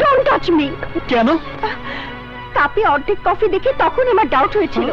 Don't touch me কেন? কাপে অর্ধেক কফি দেখে তখন আমার ডাউট হয়েছিল।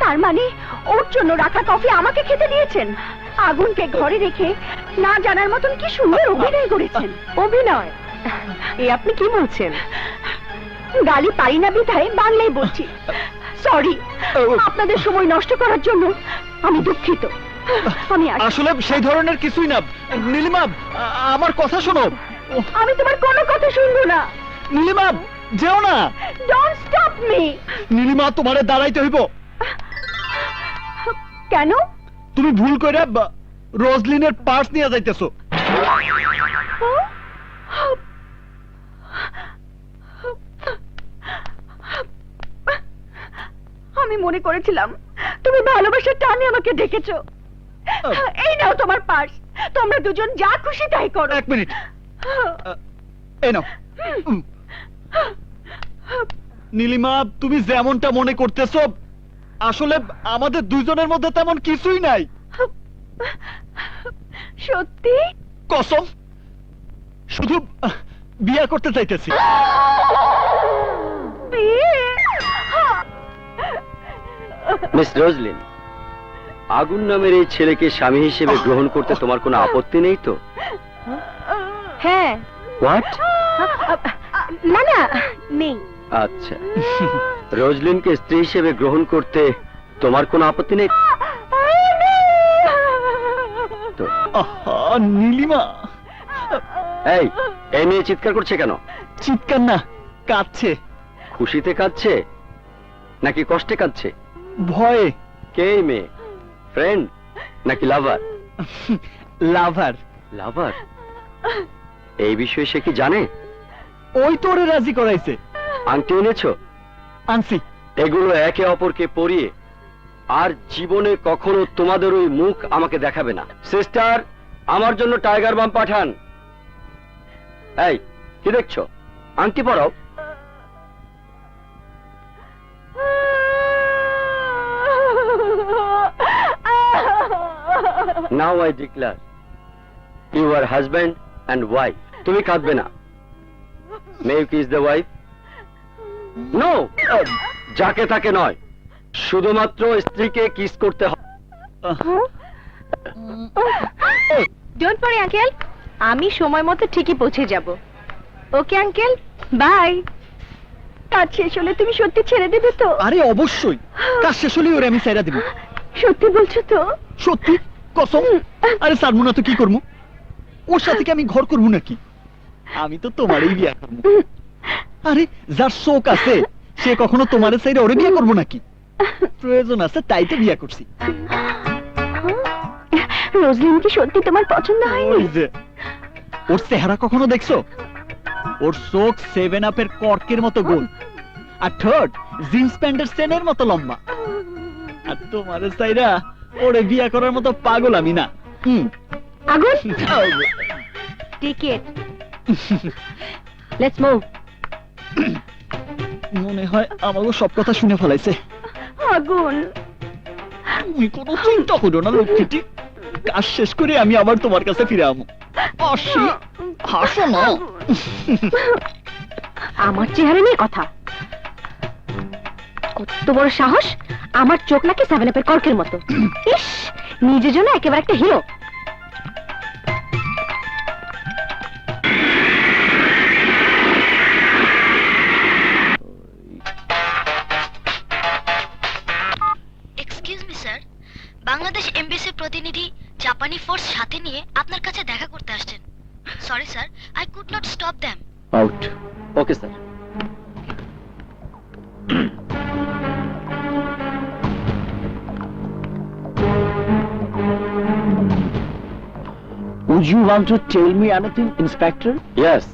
তার মানে ওর জন্য রাখা কফি আমাকে খেতে দিয়েছেন। আগুনকে ঘরে রেখে না জানার মতন কি সুন্দর অভিনয় করেছেন। অভিনয়? এ আপনি কি বলছেন? গালি পারি না বিধায় বাংলায় বলছি। সরি আপনাদের সময় নষ্ট করার জন্য আমি দুঃখিত। আমি আসি। আসলে সেই ধরনের কিছুই না। নীলিমা আমার কথা শোনো। আমি তোমার কোনো কথা শুনব না। নীলিমা যেও না। ডোন্ট স্টপ মি নীলিমা তোমারে দাঁড়াইতে হইব। কেন? তুমি ভুল করে রোজলিনের পার্স নিয়ে যাইতেছো। আমি মনে করেছিলাম তুমি ভালোবাসার টানে আমাকে ডেকেছো। এই নাও তোমার পার্স। তোমরা দুজন যা খুশি তাই করো। এক মিনিট। নীলিমা তুমি যেমনটা মনে করতেছো আসলে আমাদের দুজনের মধ্যে তেমন কিছুই নাই। সত্যি? কসম। শুধু বিয়া করতে চাইতেছি। বিয়ে? মিস রোজলিন আগুন নামের এই ছেলেকে স্বামী হিসেবে গ্রহণ করতে তোমার কোনো আপত্তি নেই তো? হ্যাঁ। হোয়াট না না নেই। আচ্ছা। রোজলিনকে স্ত্রী হিসেবে গ্রহণ করতে তোমার কোনো আপত্তি নেই? তো। নীলিমা। এই এই মেয়ে চিৎকার করছে কেন? চিৎকার না কাঁদছে। খুশিতে কাঁদছে? নাকি কষ্টে কাঁদছে? ভয়ে। কে মেয়ে? ফ্রেন্ড নাকি লাভার লাভার লাভার এই বিষয়ে সে কি জানে? ওই তোরে রাজি করাইছে। আংটি এনেছো? আনছি। এগুলো একে অপরকে পরিয়ে আর জীবনে কখনো তোমাদের ওই মুখ আমাকে দেখাবে না। সিস্টার আমার জন্য টাইগার বাম পাঠান। এই কি দেখছ? আংটি পরাও। Now I declare you are husband and wife তুমি কাঁদবে না। May you kiss the wife no যাকে তাকে নয়। শুধুমাত্র স্ত্রীকে কিস করতে হবে ডোন্ট ওয়ারি আঙ্কেল আমি সময় মতো ঠিকই পৌঁছে যাব। ওকে আঙ্কেল বাই কাজ শেষ হলে তুমি সত্যি ছেড়ে দেবে তো? আরে অবশ্যই। কাজ শেষ হলেই ওরে আমি সাইরা দিব। সত্যি বলছো তো? সত্যি? কসম? আরে সারমু না তো কি করব ওর সাথে কি আমি ঘর করব নাকি? আমি তো তোমারই বিয়া করব। আরে যার শোক আছে সে কখনো তোমার সাইডে ওরে বিয়া করব নাকি? প্রয়োজন আছে তাই তো বিয়া করছি। রোজলিন কি সত্যি তোমার পছন্দ হয়নি? ওর চেহারা কখনো দেখছ? ওর চোখ সেভেন আপের কর্কের মতো গোল। আর থার্ড জিন্স প্যান্টের সেনের মতো লম্বা। আর তোমার সাইরা ওরে বিয়া করার মতো পাগল আমি না। হুম আগুন? টিকেট লেটস মুভ মনে হয় আমাকে সব কথা শুনে ফেলাইছে। আগুন। তুমি কোনো চিন্তা করো না লক্ষ্মীটি। কাজ শেষ করে আমি আবার তোমার কাছে ফিরে আমো আসি হাসো না। আমার চেহারা নিয়ে কথা। কত বড় সাহস আমার চোখ নাকি সেভেন আপের কর্কের মতো। ইস নিজের জন্য একেবারে একটা হিরো ফোর্স সাথে নিয়ে আপনার কাছে দেখা করতে আসছেন। Sorry sir I could not stop them out okay sir Would you want to tell me anything, Inspector? Yes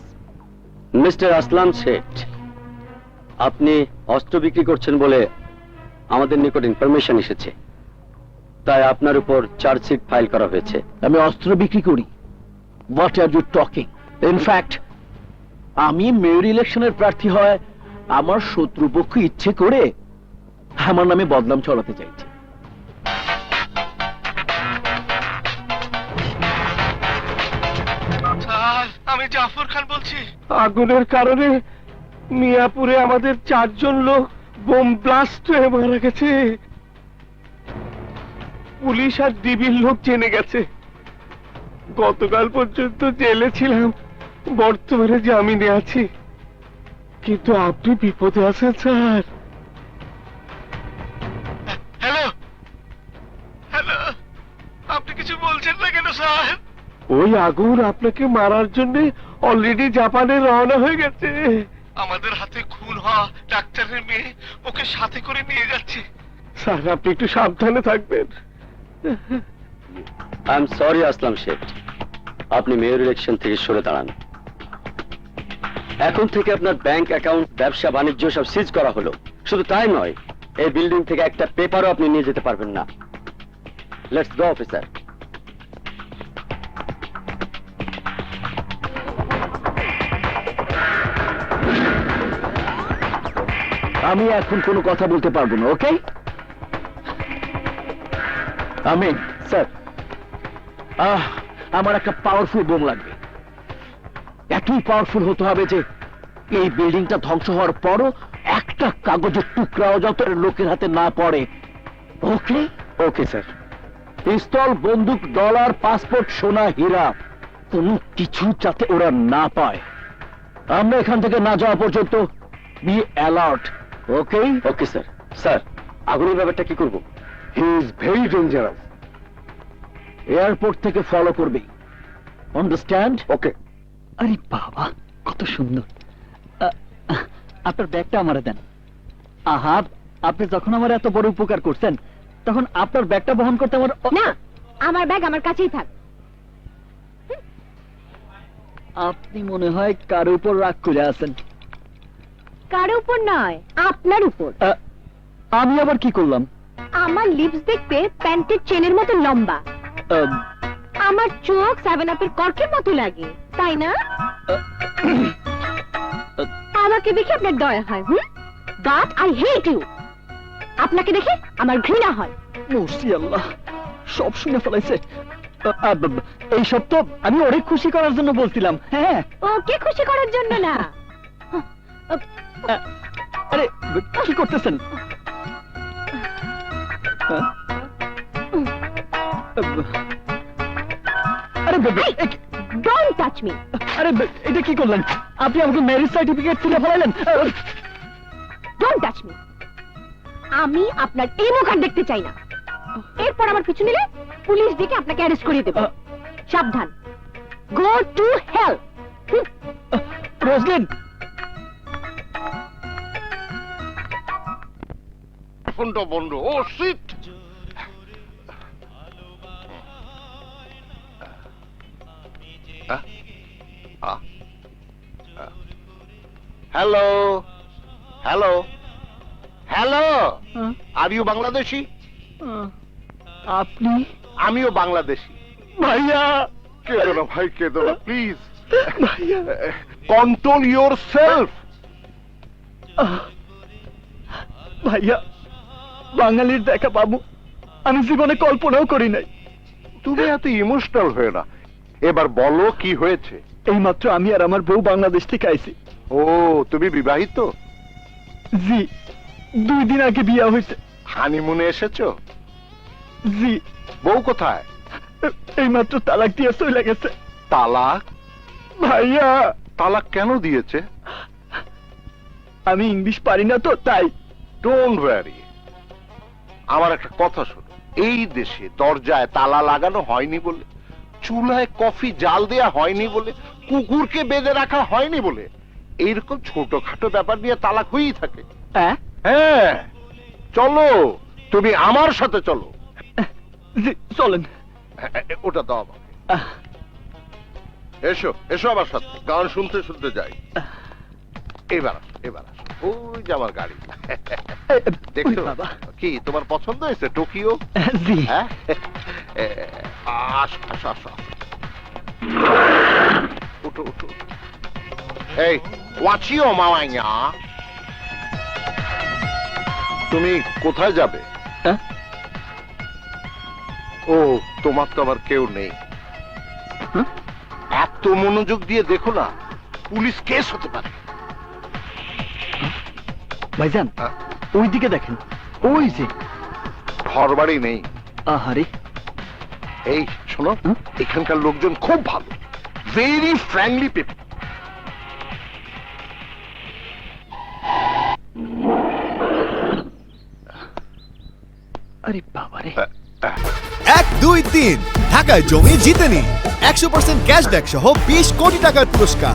mister Aslam Sheth আপনি অস্ত্র বিক্রি করছেন বলে আমাদের নিকট ইনফরমেশন এসেছে। তাই আপনার উপর চার্জশিট ফাইল করা হয়েছে। আমি অস্ত্র বিক্রি করি। What are you talking in fact আমি মেয়র ইলেকশনের প্রার্থী হয় আমার শত্রুপক্ষ ইচ্ছে করে আমার নামে বদনাম ছড়াতে চাইছে। আমি আমি জাফর খান বলছি। আগুনের কারণে মিয়াপুরে আমাদের চারজন লোক বোম ব্লাস্ট হয়ে মারা গেছে। পুলিশ আর ডিবির লোক জেনে গেছে। গতকাল পর্যন্ত জেলে ছিলাম বর্তমানে জামিনে আছি। কিন্তু আপনি বিপদে আছেন স্যার। হ্যালো? হ্যালো? আপনি কিছু বলছেন না কেন স্যার? ওই আগুন আপনাকে মারার জন্য অলরেডি জাপানে রওনা হয়ে গেছে। আমাদের হাতে খুন হওয়া ডাক্তারের মেয়ে ওকে সাথে করে নিয়ে যাচ্ছে। স্যার আপনি একটু সাবধানে থাকবেন। I am sorry Aslam Sheikh আপনি মেয়র ইলেকশন থেকে সরে দাঁড়ান। এখন থেকে আপনার ব্যাংক অ্যাকাউন্ট ব্যবসা, বাণিজ্য সব সিজ করা হলো। শুধু তাই নয়, এই বিল্ডিং থেকে একটা পেপারও আপনি নিয়ে যেতে পারবেন না। লেটস গো অফিসার আমি এখন কোনো কথা বলতে পারব না ওকে আমি স্যার আহ আমার একটা পাওয়ারফুল বোম লাগবে। এতই পাওয়ারফুল হতে হবে যে এই বিল্ডিংটা ধ্বংস হওয়ার পরও একটা কাগজের টুকরাও যত লোকের হাতে না পড়ে। ওকে? Okay sir. পিস্তল বন্দুক ডলার পাসপোর্ট সোনা হীরা কোনো কিছু যাতে ওরা না পায়। আমরা এখান থেকে না যাওয়া পর্যন্ত be alert okay? Okay sir. Sir আগুনের ব্যাপারটা কি করব? He is very dangerous airport থেকে ফলো করবে। আন্ডারস্ট্যান্ড ওকে আরে বাবা কত সুন্দর। আপনার ব্যাগটা আমারে দেন। আহা আপনি যখন আমার এত বড় উপকার করছেন তখন আপনার ব্যাগটা বহন করতে আমার না আমার ব্যাগ আমার কাছেই থাক। আপনি মনে হয় কার উপর রাগ করে আছেন। কার উপর নয় আপনার উপর। আমি আবার কি করলাম? আমার লিপস দেখতে প্যান্টের চেনের মতো লম্বা। আমার চোখ সেভেন আপের কর্কের মতো লাগে তাই না? আমাকে দেখে আপনার দয়া হয় হুম? বাট আই হেট ইউ আপনাকে দেখে আমার ঘৃণা হয়। মুর্শি আল্লাহ। সব শুনে ফেলাইছে। এই আ, ব- ব- এইসব তো আমি অনেক খুশি করার জন্য বলছিলাম। হ্যাঁ ওকে খুশি করার জন্য না? আরে কি করতেছেন? হ্যাঁ? আরে ডোন্ট টাচ মি আরে এটা কি করলেন? আপনি আমাকে ম্যারেজ সার্টিফিকেট তুলে ফেলাইলেন ডোন্ট টাচ মি আমি আপনার এই মুখ আর দেখতে চাই না। এরপর আমার পিছু নিলে পুলিশ ডেকে আপনাকে অ্যারেস্ট করিয়ে দেবে। সাবধান। Go to hell Roselyn! ফোনটা বন্ধ। ও shit hello hello hello uh, are you Bangladeshi আপনি আমিও বাংলাদেশি ভাইয়া কেঁদো না ভাই কেঁদো না প্লিজ কন্ট্রোল ইউর সেলফ ভাইয়া বাঙালির দেখা পাবো আমি জীবনে কল্পনাও করি নাই তুমি এত ইমোশনাল হয়ে না এবার বলো কি হয়েছে? এইমাত্র আমি আর আমার বউ বাংলাদেশ থেকে আইছি। ও তুমি বিবাহিত? জি দুই দিন আগে বিয়া হয়েছে। হানিমুনে এসেছ? জি। বউ কোথায়? এইমাত্র তালাক দিয়ে চলে গেছে। তালাক? ভাইয়া! তালাক কেন দিয়েছে? আমি ইংলিশ পারি না তো তাই। ডোন্ট ওয়ারি আমার একটা কথা শোনো। এই দেশে দরজায় তালা লাগানো হয়নি বলে চুলায় কফি জাল দেয়া হয়নি বলে কুকুরকে বেঁধে রাখা হয়নি বলে। এইরকম ছোটখাটো ব্যাপার নিয়ে তালাক হয়েই থাকে। হ্যাঁ? হ্যাঁ চলো তুমি আমার সাথে চলো। চলেন। হ্যাঁ, ওটা দাও। এসো এসো আমার সাথে গান শুনতে শুনতে যাই। এবার এবার। ওই যে আমার গাড়ি। দেখছ? কি তোমার পছন্দ হয়েছে টোকিও? হ্যাঁ? আসো আসো আসো আসো। উঠো উঠো উঠো। এই ওয়াচিও মামাইয়া তুমি কোথায় যাবে হ্যাঁ? ও তোমার তো আবার কেউ নেই হ্যাঁ? এত মনোযোগ দিয়ে দেখো না পুলিশ কেস হতে পারে ভাইজান আহ। ওই দিকে দেখেন ওই যে ঘর বাড়ি নেই আহারে এই শোনো এখানকার লোকজন খুব ভালো। ভেরি ফ্র্যাঙ্কলি পিপল আরে বাবারে এক দুই তিন। ঢাকায় জমি জিতেনি একশো পার্সেন্ট ক্যাশব্যাক সহ বিশ কোটি টাকার পুরস্কার।